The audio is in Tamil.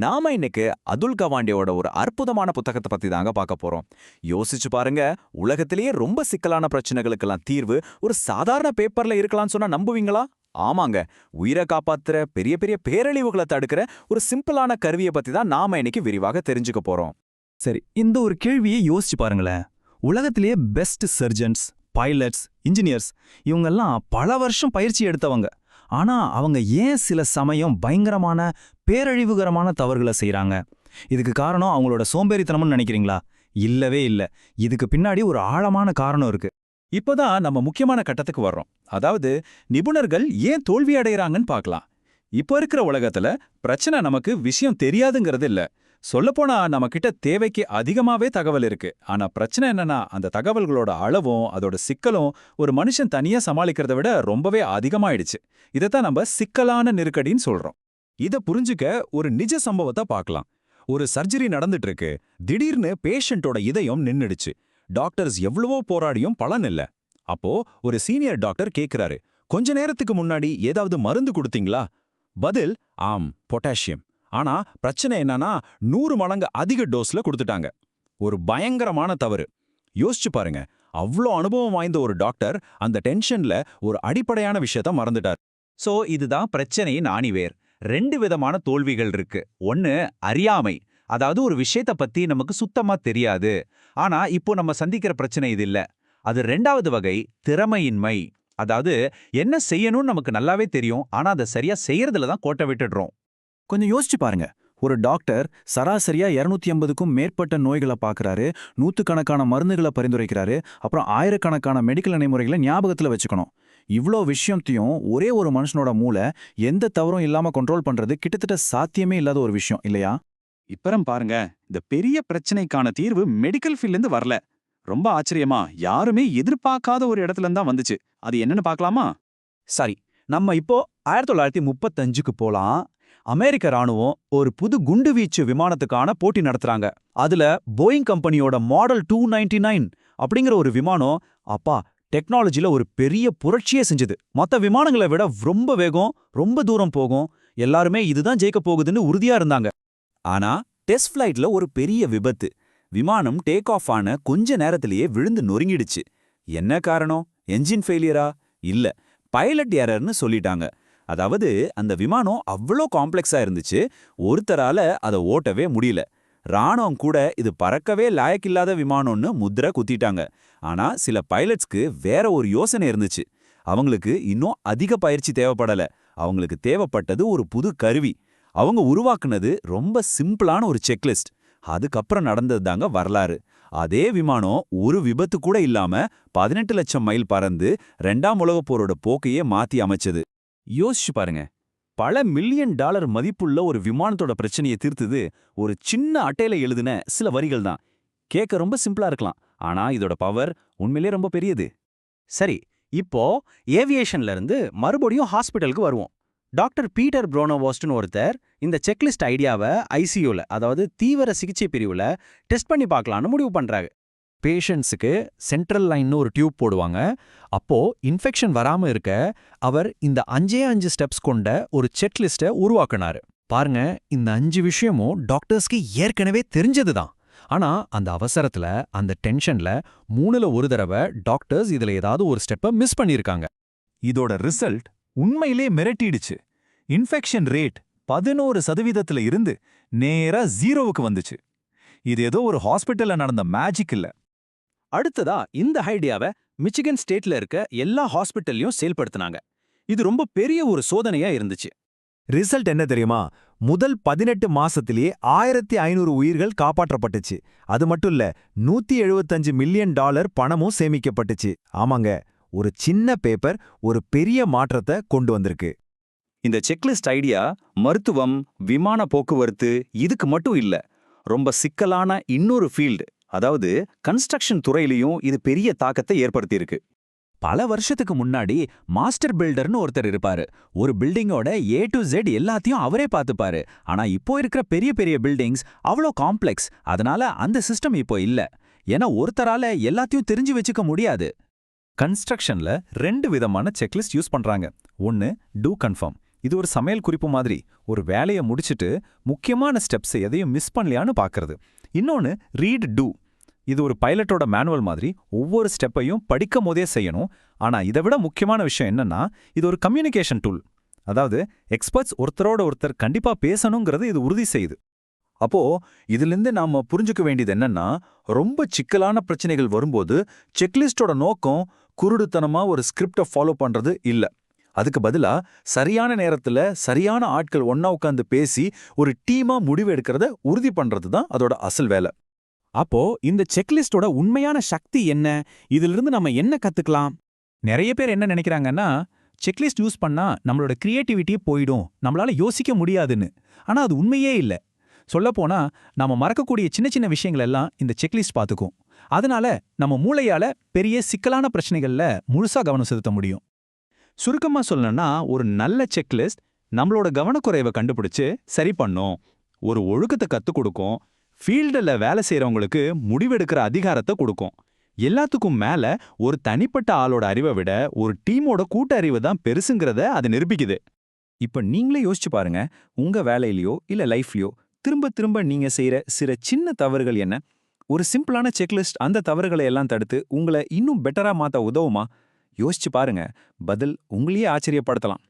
நாம இன்னைக்கு அதுல் கவாண்டியோட ஒரு அற்புதமான புத்தகத்தை பத்தி தாங்க பார்க்க போறோம். யோசிச்சு பாருங்க உலகத்திலேயே ரொம்ப சிக்கலான பிரச்சனைகளுக்கெல்லாம் தீர்வு ஒரு சாதாரண பேப்பர்ல இருக்கலாம்னு சொன்னா நம்புவீங்களா? ஆமாங்க உயிரை காப்பாத்துற பெரிய பெரிய பேரழிவுகளை தடுக்கிற ஒரு சிம்பிளான கருவியை பத்தி தான் நாம இன்னைக்கு விரிவாக தெரிஞ்சுக்க போறோம். சரி இந்த ஒரு கேள்வியை யோசிச்சு பாருங்களேன். உலகத்திலேயே பெஸ்ட் சர்ஜன்ஸ் பைலட்ஸ் இன்ஜினியர்ஸ் இவங்கெல்லாம் பல வருஷம் பயிற்சி எடுத்தவங்க. ஆனா அவங்க ஏன் சில சமயம் பயங்கரமான பேரழிவுகரமான தவறுகளை செய்கிறாங்க இதுக்கு காரணம் அவங்களோட சோம்பேறித்தனம்னு நினைக்கிறீங்களா? இல்லவே இல்ல. இதுக்கு பின்னாடி ஒரு ஆழமான காரணம் இருக்கு. இப்போதான் நம்ம முக்கியமான கட்டத்துக்கு வர்றோம். அதாவது நிபுணர்கள் ஏன் தோல்வி அடைகிறாங்கன்னு பார்க்கலாம். இப்போ இருக்கிற உலகத்துல பிரச்சனை நமக்கு விஷயம் தெரியாதுங்கிறது இல்ல. சொல்லப்போனா நம்ம கிட்ட தேவைக்கு அதிகமாவே தகவல் இருக்கு. ஆனா பிரச்சனை என்னன்னா அந்த தகவல்களோட அளவும் அதோட சிக்கலும் ஒரு மனுஷன் தனியா சமாளிக்கிறத விட ரொம்பவே அதிகமாயிடுச்சு. இதைத்தான் நம்ம சிக்கலான நெருக்கடின்னு சொல்றோம். இத புரிஞ்சுக்க ஒரு நிஜ சம்பவத்தை பார்க்கலாம் ஒரு சர்ஜரி நடந்துட்டு இருக்கு திடீர்னு பேஷண்டோட இதயம் நின்னுடுச்சு. டாக்டர்ஸ் எவ்வளவோ போராடியும் பலன் இல்ல. அப்போ ஒரு சீனியர் டாக்டர் கேக்குறாரு. கொஞ்ச நேரத்துக்கு முன்னாடி ஏதாவது மருந்து கொடுத்தீங்களா? பதில் ஆம் பொட்டாசியம். ஆனா பிரச்சனை என்னன்னா நூறு மடங்கு அதிக டோஸ்ல கொடுத்துட்டாங்க. ஒரு பயங்கரமான தவறு. யோசிச்சு பாருங்க. அவ்ளோ அனுபவம் வாய்ந்த ஒரு டாக்டர் அந்த டென்ஷன்ல ஒரு அடிப்படையான விஷயத்த மறந்துட்டார். சோ இதுதான் பிரச்சனையின் ஆணிவேர். ரெண்டு விதமான தோல்விகள் இருக்கு. ஒன்னு அறியாமை. அதாவது ஒரு விஷயத்த பத்தி நமக்கு சுத்தமா தெரியாது. ஆனா இப்போ நம்ம சந்திக்கிற பிரச்சனை இது இல்ல. அது ரெண்டாவது வகை திறமையின்மை. அதாவது என்ன செய்யணும்னு நமக்கு நல்லாவே தெரியும். ஆனா அதை சரியா செய்யறதுல தான் கோட்டை விட்டுடுறோம். கொஞ்சம் யோசிச்சு பாருங்க. ஒரு டாக்டர் சராசரியா இருநூத்தி ஐம்பதுக்கும் மேற்பட்ட நோய்களை பாக்குறாரு நூத்துக்கணக்கான மருந்துகளை பரிந்துரைக்கிறாரு. அப்புறம் ஆயிரக்கணக்கான மெடிக்கல் நடைமுறைகளை ஞாபகத்துல வச்சுக்கணும். இவ்ளோ விஷயத்தையும் ஒரே ஒரு மனுஷனோட மூளை எந்த தவறும் இல்லாம கண்ட்ரோல் பண்றது கிட்டத்தட்ட சாத்தியமே இல்லாத ஒரு விஷயம் இல்லையா? இப்பறம் பாருங்க. இந்த பெரிய பிரச்சனைக்கான தீர்வு மெடிக்கல் ஃபீல்ட்ல இருந்து வரல. ரொம்ப ஆச்சரியமா யாருமே எதிர்பார்க்காத ஒரு இடத்துல இருந்தா வந்துச்சு. அது என்னன்னு பார்க்கலாமா? சரி நம்ம இப்போ ஆயிரத்தி தொள்ளாயிரத்தி முப்பத்தஞ்சுக்கு போலாம். அமெரிக்க ராணுவம் ஒரு புது குண்டுவீச்சு விமானத்துக்கான போட்டி நடத்துறாங்க. அதுல போயிங் கம்பெனியோட மாடல் டூ நைன்டி நைன் அப்படிங்கிற ஒரு விமானம் அப்பா டெக்னாலஜில ஒரு பெரிய புரட்சியே செஞ்சது. மத்த விமானங்களை விட ரொம்ப வேகம் ரொம்ப தூரம் போகும். எல்லாருமே இதுதான் ஜெயிக்க போகுதுன்னு உறுதியா இருந்தாங்க. ஆனா டெஸ்ட் ஃபிளைட்ல ஒரு பெரிய விபத்து. விமானம் டேக் ஆஃப் ஆன கொஞ்ச நேரத்திலேயே விழுந்து நொறுங்கிடுச்சு. என்ன காரணம்? என்ஜின் ஃபெயிலியரா? இல்ல. பைலட் எரர்னு சொல்லிட்டாங்க. அதாவது அந்த விமானம் அவ்வளோ காம்ப்ளெக்ஸா இருந்துச்சு ஒருத்தரால அதை ஓட்டவே முடியல. ராணுவம் கூட இது பறக்கவே லாயக்கில்லாத விமானம்னு முத்திரை குத்திட்டாங்க. ஆனா சில பைலட்ஸ்க்கு வேற ஒரு யோசனை இருந்துச்சு. அவங்களுக்கு இன்னும் அதிக பயிற்சி தேவைப்படல. அவங்களுக்கு தேவைப்பட்டது ஒரு புது கருவி. அவங்க உருவாக்குனது ரொம்ப சிம்பிளான ஒரு செக்லிஸ்ட். அதுக்கப்புறம் நடந்தது தாங்க வரலாறு. அதே விமானம் ஒரு விபத்து கூட இல்லாம பதினெட்டு லட்சம் மைல் பறந்து ரெண்டாம் உலகப் போரோட போக்கையே மாத்தி அமைச்சது. யோசிச்சு பாருங்க. பல மில்லியன் டாலர் மதிப்புள்ள ஒரு விமானத்தோட பிரச்சனையை தீர்த்தது ஒரு சின்ன அட்டையில எழுதின சில வரிகள் தான். கேட்க ரொம்ப சிம்பிளா இருக்கலாம். ஆனா இதோட பவர் உண்மையிலே ரொம்ப பெரியது. சரி இப்போ ஏவியேஷன்ல இருந்து மறுபடியும் ஹாஸ்பிட்டலுக்கு வருவோம். டாக்டர் பீட்டர் ப்ரோனோவாஸ்ட்னு ஒருத்தர் இந்த செக்லிஸ்ட் ஐடியாவை ஐசியூல அதாவது தீவிர சிகிச்சை பிரிவுல டெஸ்ட் பண்ணி பார்க்கலான்னு முடிவு பண்றாங்க பேஷண்ட்ஸுக்கு சென்ட்ரல் லைன்னு ஒரு டியூப் போடுவாங்க. அப்போ இன்ஃபெக்ஷன் வராம இருக்க அவர் இந்த அஞ்சே அஞ்சு ஸ்டெப்ஸ் கொண்ட ஒரு செக்லிஸ்ட்டை உருவாக்குனாரு. பாருங்க இந்த அஞ்சு விஷயமும் டாக்டர்ஸ்க்கு ஏற்கனவே தெரிஞ்சது தான் ஆனா அந்த அவசரத்துல அந்த டென்ஷன்ல மூணுல ஒரு தடவை டாக்டர்ஸ் இதுல ஏதாவது ஒரு ஸ்டெப்பை மிஸ் பண்ணிருக்காங்க. இதோட ரிசல்ட் உண்மையிலே மிரட்டிடுச்சு. இன்ஃபெக்ஷன் ரேட் பதினோரு சதவீதத்துல இருந்து நேரா ஜீரோவுக்கு வந்துச்சு. இது ஏதோ ஒரு ஹாஸ்பிட்டலில் நடந்த மேஜிக் இல்ல அடுத்ததா இந்த ஐடியாவை மிச்சிகன் ஸ்டேட்ல இருக்க எல்லா ஹாஸ்பிட்டல்லையும் செயல்படுத்தினாங்க. இது ரொம்ப பெரிய ஒரு சோதனையா இருந்துச்சு. ரிசல்ட் என்ன தெரியுமா? முதல் பதினெட்டு மாசத்திலேயே ஆயிரத்தி ஐநூறு உயிர்கள் காப்பாற்றப்பட்டுச்சு. அது மட்டும் இல்ல நூத்தி எழுபத்தஞ்சு மில்லியன் டாலர் பணமும் சேமிக்கப்பட்டுச்சு. ஆமாங்க ஒரு சின்ன பேப்பர் ஒரு பெரிய மாற்றத்தை கொண்டு வந்திருக்கு. இந்த செக்லிஸ்ட் ஐடியா மருத்துவம் விமான போக்குவரத்து இதுக்கு மட்டும் இல்ல ரொம்ப சிக்கலான இன்னொரு ஃபீல்டு. அதாவது கன்ஸ்ட்ரக்ஷன் துறையிலையும் இது பெரிய தாக்கத்தை ஏற்படுத்தியிருக்கு. பல வருஷத்துக்கு முன்னாடி மாஸ்டர் பில்டர்னு ஒருத்தர் இருப்பாரு. ஒரு பில்டிங்கோட ஏ டு ஜெட் எல்லாத்தையும் அவரே பார்த்துப்பாரு. ஆனா இப்போ இருக்கிற பெரிய பெரிய பில்டிங்ஸ் அவ்வளோ காம்ப்ளெக்ஸ் அதனால அந்த சிஸ்டம் இப்போ இல்ல. ஏன்னா ஒருத்தரால எல்லாத்தையும் தெரிஞ்சு வச்சுக்க முடியாது. கன்ஸ்ட்ரக்ஷன்ல ரெண்டு விதமான செக்லிஸ்ட் யூஸ் பண்றாங்க. ஒன்னு டூ கன்ஃபார்ம் இது ஒரு சமையல் குறிப்பு மாதிரி. ஒரு வேலையை முடிச்சுட்டு முக்கியமான ஸ்டெப்ஸ் எதையும் மிஸ் பண்ணலையான்னு பார்க்கறது. இன்னொன்னு ரீட் டூ இது ஒரு பைலட்டோட மேனுவல் மாதிரி ஒவ்வொரு ஸ்டெப்பையும் படிக்கும் போதே செய்யணும். ஆனா இதை விட முக்கியமான விஷயம் என்னன்னா இது ஒரு கம்யூனிகேஷன் டூல் அதாவது எக்ஸ்பர்ட்ஸ் ஒருத்தரோட ஒருத்தர் கண்டிப்பா பேசணுங்கிறது இது உறுதி செய்யுது. அப்போ இதிலிருந்து நாம புரிஞ்சுக்க வேண்டியது என்னன்னா ரொம்ப சிக்கலான பிரச்சனைகள் வரும்போது செக்லிஸ்டோட நோக்கம் குருடுத்தனமா ஒரு ஸ்கிரிப்டை ஃபாலோ பண்றது இல்ல. அதுக்கு பதிலா சரியான நேரத்துல சரியான ஆட்கள் ஒன்னா உட்காந்து பேசி ஒரு டீமா முடிவு எடுக்கிறத உறுதி பண்றது தான் அதோட அசல் வேலை. அப்போ இந்த செக்லிஸ்டோட உண்மையான சக்தி என்ன? இதிலிருந்து நம்ம என்ன கத்துக்கலாம்? நிறைய பேர் என்ன நினைக்கிறாங்கன்னா செக்லிஸ்ட் யூஸ் பண்ணா நம்மளோட கிரியேட்டிவிட்டியே போயிடும். நம்மளால யோசிக்க முடியாதுன்னு. ஆனா அது உண்மையே இல்ல. சொல்லப்போனா நாம மறக்கக்கூடிய சின்ன சின்ன விஷயங்கள் எல்லாம் இந்த செக்லிஸ்ட் பார்த்துக்கும் அதனால நம்ம மூளையால பெரிய சிக்கலான பிரச்சனைகள்ல முழுசா கவனம் செலுத்த முடியும். சுருக்கமா சொல்லணும்னா ஒரு நல்ல செக்லிஸ்ட் நம்மளோட கவனக்குறைவை கண்டுபிடிச்சு சரி பண்ணும். ஒரு ஒழுக்கத்தை கத்துக் கொடுக்கும். ஃபீல்டில் வேலை செய்கிறவங்களுக்கு முடிவெடுக்கிற அதிகாரத்தை கொடுக்கும். எல்லாத்துக்கும் மேல ஒரு தனிப்பட்ட ஆளோட அறிவை விட ஒரு டீமோட கூட்ட அறிவு தான் பெருசுங்கிறத அது நிரூபிக்குது. இப்ப நீங்களே யோசிச்சு பாருங்க உங்க வேலையிலயோ இல்ல லைஃப்லயோ திரும்ப திரும்ப நீங்க செய்யற சில சின்ன தவறுகள் என்ன? ஒரு சிம்பிளான செக்லிஸ்ட் அந்த தவறுகளை எல்லாம் தடுத்து உங்களை இன்னும் பெட்டரா மாத்த உதவுமா? யோசிச்சு பாருங்க பதில் உங்களையே ஆச்சரியப்படுத்தலாம்.